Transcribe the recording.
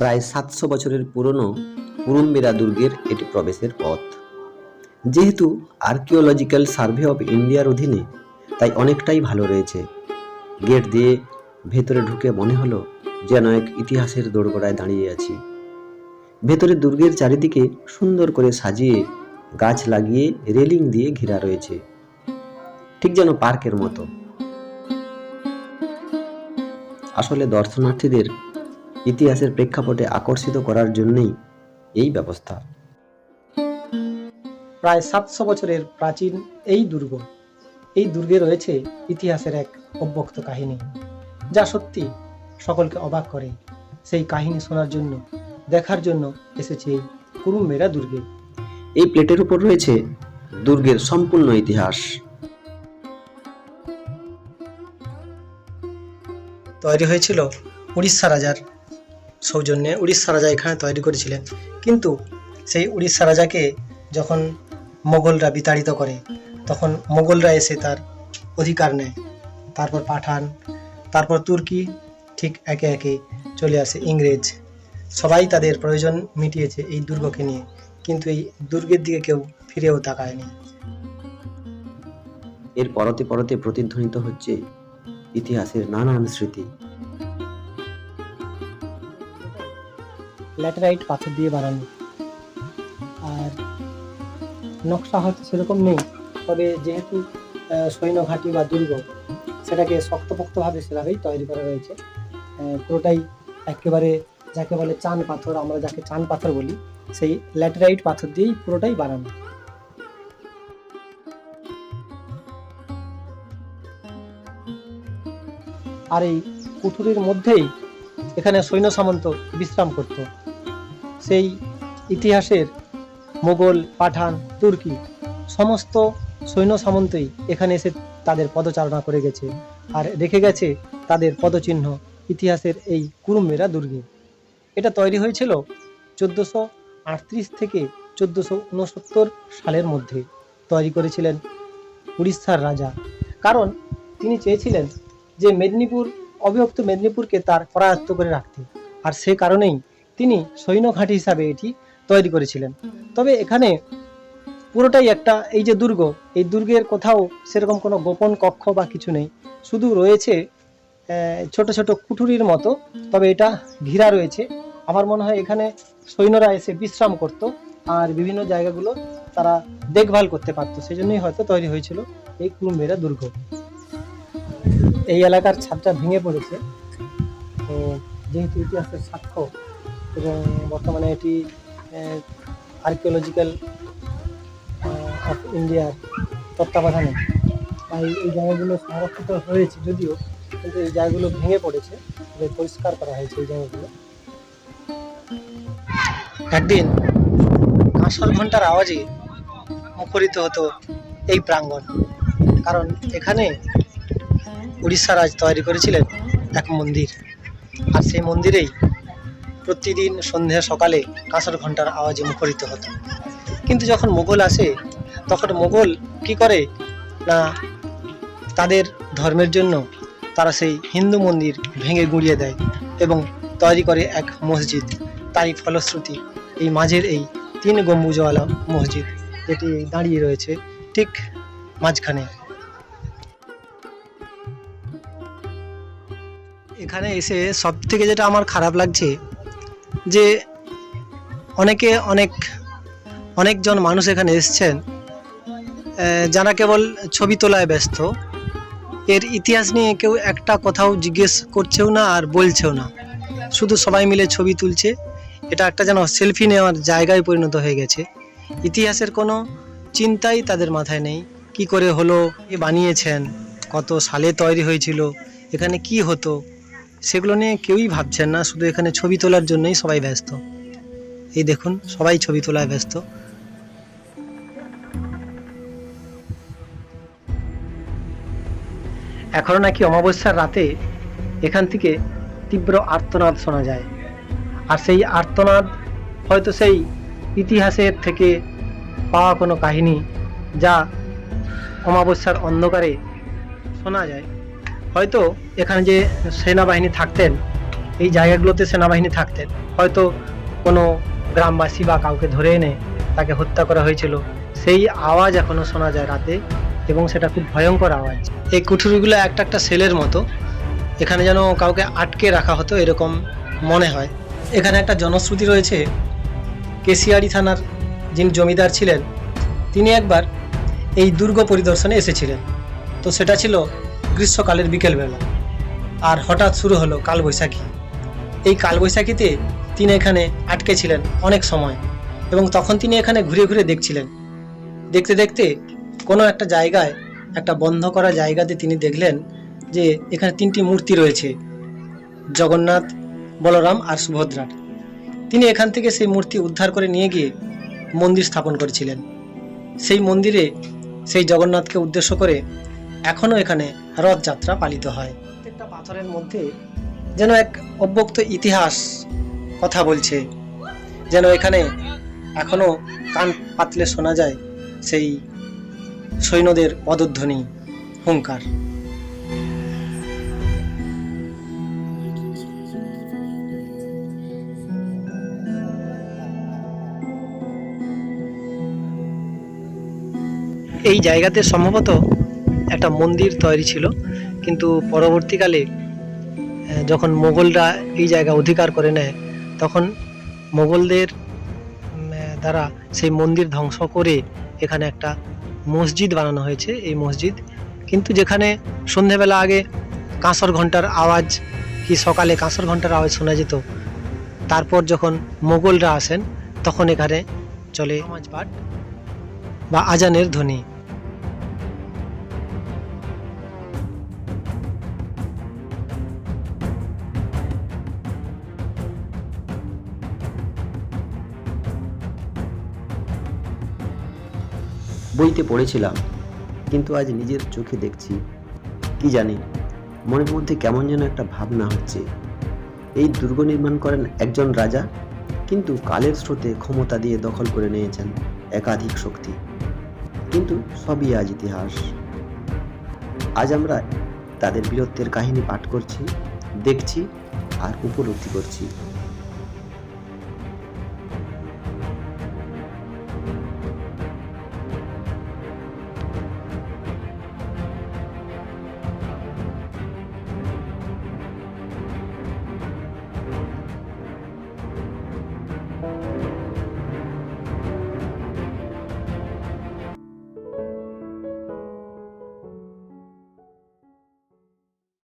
প্রায় সাতশো বছরের পুরনো কুরুম্বেরা দুর্গের এটি প্রবেশের পথ। যেহেতু আর্কিওলজিক্যাল সার্ভে অফ ইন্ডিয়ার অধীনে তাই অনেকটাই ভালো রয়েছে। গেট দিয়ে ভেতরে ঢুকে মনে হলো যেন এক ইতিহাসের দোরগোড়ায় দাঁড়িয়ে আছি। ভেতরে দুর্গের চারিদিকে সুন্দর করে সাজিয়ে গাছ লাগিয়ে রেলিং দিয়ে ঘেরা রয়েছে। ঠিক যেন পার্কের মতো। আসলে দর্শনার্থীদের ইতিহাসের প্রেক্ষাপটে আকর্ষিত করার জন্যই এই ব্যবস্থা। প্রায় সাতশো বছরের প্রাচীন এই দুর্গ, এই দুর্গে রয়েছে ইতিহাসের এক অব্যক্ত কাহিনী, যা সত্যি সকলকে অবাক করে। সেই কাহিনী শোনার জন্য, দেখার জন্য এসেছে এই কুরুম্বেরা দুর্গে। এই প্লেটের উপর রয়েছে দুর্গের সম্পূর্ণ ইতিহাস। তৈরি হয়েছিল উড়িষ্যা রাজার সৌজন্যে উড়িষ্যা রাজা এখানে তৈরি করেছিলেন। কিন্তু সেই উড়িষ্যা রাজাকে যখন মোগলরা বিতাড়িত করে, তখন মোগলরা এসে তার অধিকার নেয়। তারপর পাঠান, তারপর তুর্কি ঠিক একে একে চলে আসে ইংরেজ। সবাই তাদের প্রয়োজন মিটিয়েছে এই দুর্গকে নিয়ে, কিন্তু এই দুর্গের দিকে কেউ ফিরেও তাকায়নি। এর পরতে পরতে প্রতিধ্বনিত হচ্ছে ইতিহাসের নানান স্মৃতি। ল্যাটেরাইট পাথর দিয়ে বানানো। আর নকশা হয়তো সেরকম নেই, তবে যেহেতু সৈন্যঘাটি বা দুর্গ, সেটাকে শক্তপোক্তভাবে সেভাবেই তৈরি করা রয়েছে। পুরোটাই একেবারে যাকে বলে চান পাথর, আমরা যাকে চান পাথর বলি, সেই ল্যাটেরাইট পাথর দিয়েই পুরোটাই বানানো। আর এই কুঠুরির মধ্যেই এখানে সৈন্য সামন্ত বিশ্রাম করত। সেই ইতিহাসের মোগল, পাঠান, তুর্কি সমস্ত সৈন্য সামন্তই এখানে এসে তাদের পদচারণা করে গেছে আর রেখে গেছে তাদের পদচিহ্ন ইতিহাসের এই কুরুম্বেরা দুর্গে। এটা তৈরি হয়েছিল চোদ্দোশো আটত্রিশ থেকে চোদ্দোশো উনসত্তর সালের মধ্যে। তৈরি করেছিলেন উড়িষ্যার রাজা। কারণ তিনি চেয়েছিলেন যে মেদিনীপুর, অবিভক্ত মেদিনীপুরকে তার করায়ত্ত করে রাখতে। আর সে কারণেই তিনি সৈন্য ঘাঁটি হিসাবে এটি তৈরি করেছিলেন। তবে এখানে পুরোটাই একটা এই যে দুর্গ এই দুর্গের কোথাও সেরকম কোনো গোপন কক্ষ বা কিছু নেই। শুধু রয়েছে ছোট ছোট কুঠুরির মতো তবে এটা ঘিরা রয়েছে। আমার মনে হয় এখানে সৈন্যরা এসে বিশ্রাম করত আর বিভিন্ন জায়গাগুলো তারা দেখভাল করতে পারতো। সেই জন্যই হয়তো তৈরি হয়েছিল এই কুরুম্বেরা দুর্গ। এই এলাকার ছাদটা ভেঙে পড়েছে। তো যেহেতু ইতিহাসের সাক্ষ্য এবং বর্তমানে এটি আর্কিওলজিক্যাল অফ ইন্ডিয়ার তত্ত্বাবধানে। তাই এই জায়গাগুলো সংরক্ষিত হয়েছে যদিও, কিন্তু এই জায়গাগুলো ভেঙে পড়েছে পরিষ্কার করা হয়েছে এই জায়গাগুলো। একদিন কাঁসর ঘণ্টার আওয়াজে মুখরিত হতো এই প্রাঙ্গণ, কারণ এখানে উড়িষ্যা রাজ তৈরি করেছিলেন এক মন্দির। আর সেই মন্দিরেই প্রতিদিন সন্ধ্যা সকালে কাঁসার ঘণ্টার আওয়াজে মুখরিত হতো। কিন্তু যখন মোগল আসে, তখন মোগল কি করে? না, তাদের ধর্মের জন্য তারা সেই হিন্দু মন্দির ভেঙে গুঁড়িয়ে দেয় এবং তৈরি করে এক মসজিদ। তারই ফলশ্রুতি এই মাঝের এই তিন গম্বুজওয়ালা মসজিদ যেটি দাঁড়িয়ে রয়েছে ঠিক মাঝখানে। এখানে এসে সব থেকে যেটা আমার খারাপ লাগছে যে অনেকে অনেক, অনেকজন মানুষ এখানে এসছেন যারা কেবল ছবি তোলায় ব্যস্ত। এর ইতিহাস নিয়ে কেউ একটা কথাও জিজ্ঞেস করছেও না আর বলছেও না। শুধু সবাই মিলে ছবি তুলছে। এটা একটা যেন সেলফি নেওয়ার জায়গায় পরিণত হয়ে গেছে। ইতিহাসের কোনো চিন্তাই তাদের মাথায় নেই। কি করে হলো, এ বানিয়েছেন, কত সালে তৈরি হয়েছিল, এখানে কি হতো সেগুলো নিয়ে কেউই ভাবছেন না, শুধু এখানে ছবি তোলার জন্যই সবাই ব্যস্ত। এই দেখুন, সবাই ছবি তোলায় ব্যস্ত। এখনও নাকি অমাবস্যার রাতে এখান থেকে তীব্র আর্তনাদ শোনা যায়। আর সেই আর্তনাদ, হয়তো সেই ইতিহাসের থেকে পাওয়া কোনো কাহিনী যা অমাবস্যার অন্ধকারে শোনা যায়। হয়তো এখানে যে সেনাবাহিনী থাকতেন, এই জায়গাগুলোতে সেনাবাহিনী থাকতেন, হয়তো কোনো গ্রামবাসী বা কাউকে ধরে এনে তাকে হত্যা করা হয়েছিল। সেই আওয়াজ এখনও শোনা যায় রাতে এবং সেটা খুব ভয়ঙ্কর আওয়াজ। এই কুঠুরিগুলো একটা একটা সেলের মতো, এখানে যেন কাউকে আটকে রাখা হতো এরকম মনে হয়। এখানে একটা জনশ্রুতি রয়েছে কেশিয়াড়ি থানার যিনি জমিদার ছিলেন, তিনি একবার এই দুর্গ পরিদর্শনে এসেছিলেন। তো সেটা ছিল গ্রীষ্মকালের বিকেলবেলা। আর হঠাৎ শুরু হলো কালবৈশাখী। এই কালবৈশাখীতে তিনি এখানে আটকে ছিলেন অনেক সময় এবং তখন তিনি এখানে ঘুরে ঘুরে দেখছিলেন। দেখতে দেখতে কোনো একটা জায়গায়, একটা বন্ধ করা জায়গাতে তিনি দেখলেন যে এখানে তিনটি মূর্তি রয়েছে, জগন্নাথ, বলরাম আর সুভদ্রার। তিনি এখান থেকে সেই মূর্তি উদ্ধার করে নিয়ে গিয়ে মন্দির স্থাপন করেছিলেন। সেই মন্দিরে সেই জগন্নাথকে উদ্দেশ্য করে এখনও এখানে রথযাত্রা পালিত হয়। প্রত্যেকটা পাথরের মধ্যে যেন এক অব্যক্ত ইতিহাস কথা বলছে। যেন এখানে এখনও কান পাতলে শোনা যায় সেই সৈন্যদের পদধ্বনি হুঙ্কার এই জায়গাতে সম্ভবত একটা মন্দির তৈরি ছিল। কিন্তু পরবর্তীকালে যখন মোগলরা এই জায়গা অধিকার করে নেয়, তখন মোগলদের দ্বারা সেই মন্দির ধ্বংস করে এখানে একটা মসজিদ বানানো হয়েছে এই মসজিদ। কিন্তু যেখানে সন্ধেবেলা আগে কাঁসর ঘণ্টার আওয়াজ কি সকালে কাঁসর ঘণ্টার আওয়াজ শোনা যেত, তারপর যখন মোগলরা আসেন, তখন এখানে চলে নামাজ পাঠ বা আজানের ধ্বনি। বইতে পড়েছিলাম, কিন্তু আজ নিজের চোখে দেখছি, কি জানি, মনের মধ্যে কেমন যেন একটা ভাবনা হচ্ছে এই দুর্গ নির্মাণ করেন একজন রাজা, কিন্তু কালের স্রোতে ক্ষমতা দিয়ে দখল করে নিয়েছেন একাধিক শক্তি। কিন্তু সবই আজ ইতিহাস। আজ আমরা তাদের বীরত্বের কাহিনী পাঠ করছি, দেখছি আর উপলব্ধি করছি।